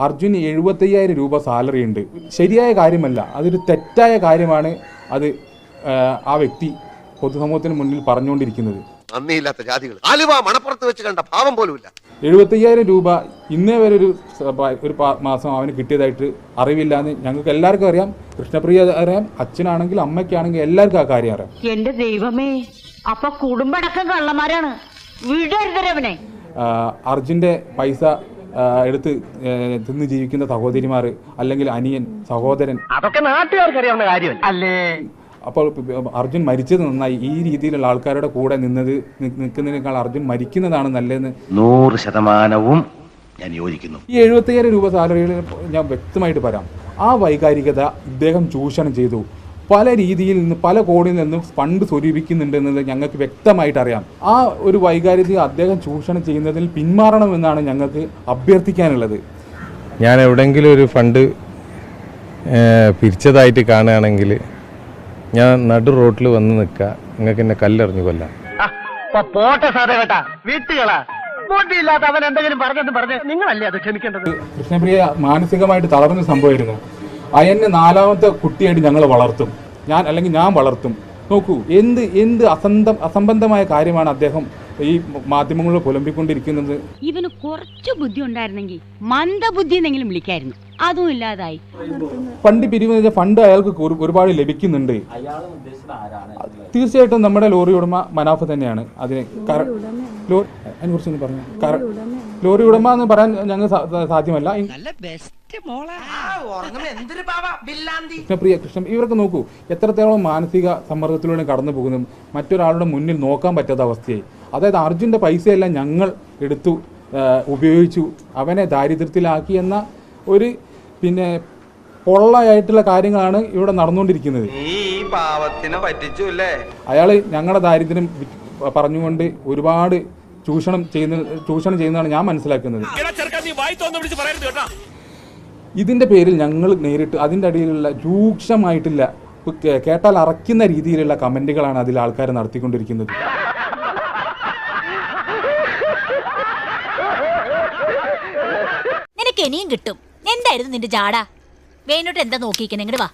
അർജുന് എഴുപത്തയ്യായിരം രൂപ സാലറി ഉണ്ട്. ശരിയായ കാര്യമല്ല. അതൊരു തെറ്റായ കാര്യമാണ് അത് ആ, വ്യക്തി പൊതുസമൂഹത്തിന് മുന്നിൽ പറഞ്ഞുകൊണ്ടിരിക്കുന്നത്. നന്ദിയില്ലാത്ത ജാതികൾ. ആലുവ മണപ്പുറത്ത് വെച്ച് കണ്ട ഭാവം പോലുമില്ല. എഴുപത്തയ്യായിരം രൂപ ഇന്നേ വരെ ഒരു ഒരു മാസം അവന് കിട്ടിയതായിട്ട് അറിവില്ല എന്ന് ഞങ്ങൾക്ക് എല്ലാവർക്കും അറിയാം. കൃഷ്ണപ്രിയ അറിയാം. അച്ഛനാണെങ്കിൽ അമ്മയ്ക്കാണെങ്കിൽ എല്ലാവർക്കും ആ കാര്യം അറിയാം. എന്റെ ദൈവമേ അപ്പൊ കുടുംബടക്കം കള്ളന്മാരാണ്. അർജുന്റെ പൈസ എടുത്ത് തിന്ന് ജീവിക്കുന്ന സഹോദരിമാർ അല്ലെങ്കിൽ അനിയൻ സഹോദരൻ. അതൊക്കെ നാട്ടുകാർക്കറിയാവുന്ന കാര്യം അല്ലേ? അപ്പോൾ അർജുൻ മരിച്ചത് നന്നായി. ഈ രീതിയിലുള്ള ആൾക്കാരുടെ കൂടെ നിന്നത് നിൽക്കുന്നതിനേക്കാൾ അർജുൻ മരിക്കുന്നതാണ് നല്ലതെന്ന് നൂറ് ശതമാനവും ഞാൻ യോജിക്കുന്നു. ഈ എഴുപത്തയ്യായിരം രൂപ സാലറിയിൽ ഞാൻ വ്യക്തമായിട്ട് പറയാം. ആ വൈകാരികത ഇദ്ദേഹം ചൂഷണം ചെയ്തു. പല രീതിയിൽ നിന്ന് പല കോടിയിൽ നിന്നും ഫണ്ട് സ്വരൂപിക്കുന്നുണ്ടെന്നത് ഞങ്ങൾക്ക് വ്യക്തമായിട്ട് അറിയാം. ആ ഒരു വൈകാരിക അദ്ദേഹം ചൂഷണം ചെയ്യുന്നതിൽ പിന്മാറണമെന്നാണ് ഞങ്ങൾക്ക് അഭ്യർത്ഥിക്കാനുള്ളത്. ഞാൻ എവിടെയെങ്കിലും ഒരു ഫണ്ട് പിരിച്ചതായിട്ട് കാണുകയാണെങ്കിൽ ഞാൻ നടു റോട്ടിൽ വന്ന് നിൽക്കുക. നിങ്ങൾക്ക് എന്നെ കല്ലെറിഞ്ഞു കൊല്ലാം. പോട്ടെ സാധേ കേട്ടാ. വീട്ടുകളാ. ബോട്ടിയില്ലാത്ത അവൻ എന്തെങ്കിലും പറഞ്ഞെന്ന് പറഞ്ഞ് നിങ്ങളല്ലേ അത് ക്ഷമിക്കേണ്ടത്? കൃഷ്ണപ്രിയ മാനസികമായിട്ട് തളർന്ന സംഭവമായിരുന്നു. അയന്നെ നാലാമത്തെ കുട്ടിയായിട്ട് ഞങ്ങൾ വളർത്തും. ഞാൻ അല്ലെങ്കിൽ ഞാൻ വളർത്തും. നോക്കൂ എന്ത് എന്ത് അസന്ധം അസംബന്ധമായ കാര്യമാണ് അദ്ദേഹം ഈ മാധ്യമങ്ങളിൽ പുലമ്പിക്കൊണ്ടിരിക്കുന്നത്? ഇവന് കുറച്ച് ബുദ്ധി ഉണ്ടായിരുന്നെങ്കിൽ മന്ദബുദ്ധി എന്നെങ്കിലും വിളിക്കായിരുന്നു. അതും ഇല്ലാതായി. ഫണ്ട് പിരിവ് ഫണ്ട് അയാൾക്ക് ഒരുപാട് ലഭിക്കുന്നുണ്ട്. തീർച്ചയായിട്ടും നമ്മുടെ ലോറി ഉടമ മനാഫ് തന്നെയാണ്. അതിന് അതിനെക്കുറിച്ച് പറഞ്ഞു? ലോറി ഉടമ എന്ന് പറയാൻ ഞങ്ങൾ നല്ല സാധ്യമല്ല കൃഷ്ണപ്രിയ കൃഷ്ണ ഇവരൊക്കെ നോക്കൂ എത്രത്തോളം മാനസിക സമ്മർദ്ദത്തിലൂടെ കടന്നു പോകുന്നു. മറ്റൊരാളുടെ മുന്നിൽ നോക്കാൻ പറ്റാത്ത അവസ്ഥയായി. അതായത് അർജുന്റെ പൈസയെല്ലാം ഞങ്ങൾ എടുത്തു ഉപയോഗിച്ചു അവനെ ദാരിദ്ര്യത്തിലാക്കി എന്ന ഒരു പിന്നെ പൊള്ളയായിട്ടുള്ള കാര്യങ്ങളാണ് ഇവിടെ നടന്നുകൊണ്ടിരിക്കുന്നത്. നീ ഈ പാവത്തിനെ പറ്റിച്ചു അല്ലേ അയാൾ ഞങ്ങളുടെ ദാരിദ്ര്യം പറഞ്ഞുകൊണ്ട് ഒരുപാട് ചൂഷണം ചെയ്യുന്ന ചൂഷണം ചെയ്യുന്നതാണ് ഞാൻ മനസ്സിലാക്കുന്നത്. ഇതിന്റെ പേരിൽ ഞങ്ങൾ നേരിട്ട് അതിന്റെ അടിയിലുള്ള രൂക്ഷമായിട്ടില്ല കേട്ടാൽ അറയ്ക്കുന്ന രീതിയിലുള്ള കമന്റുകളാണ് അതിൽ ആൾക്കാർ നടത്തിക്കൊണ്ടിരിക്കുന്നത്. നിനക്ക് ഇനിയും കിട്ടും. എന്തായിരുന്നു നിന്റെ ജാട? വേണോട്ട് എന്താ നോക്കിയിരിക്കണേ ഇങ്ങോട്ട് വാ.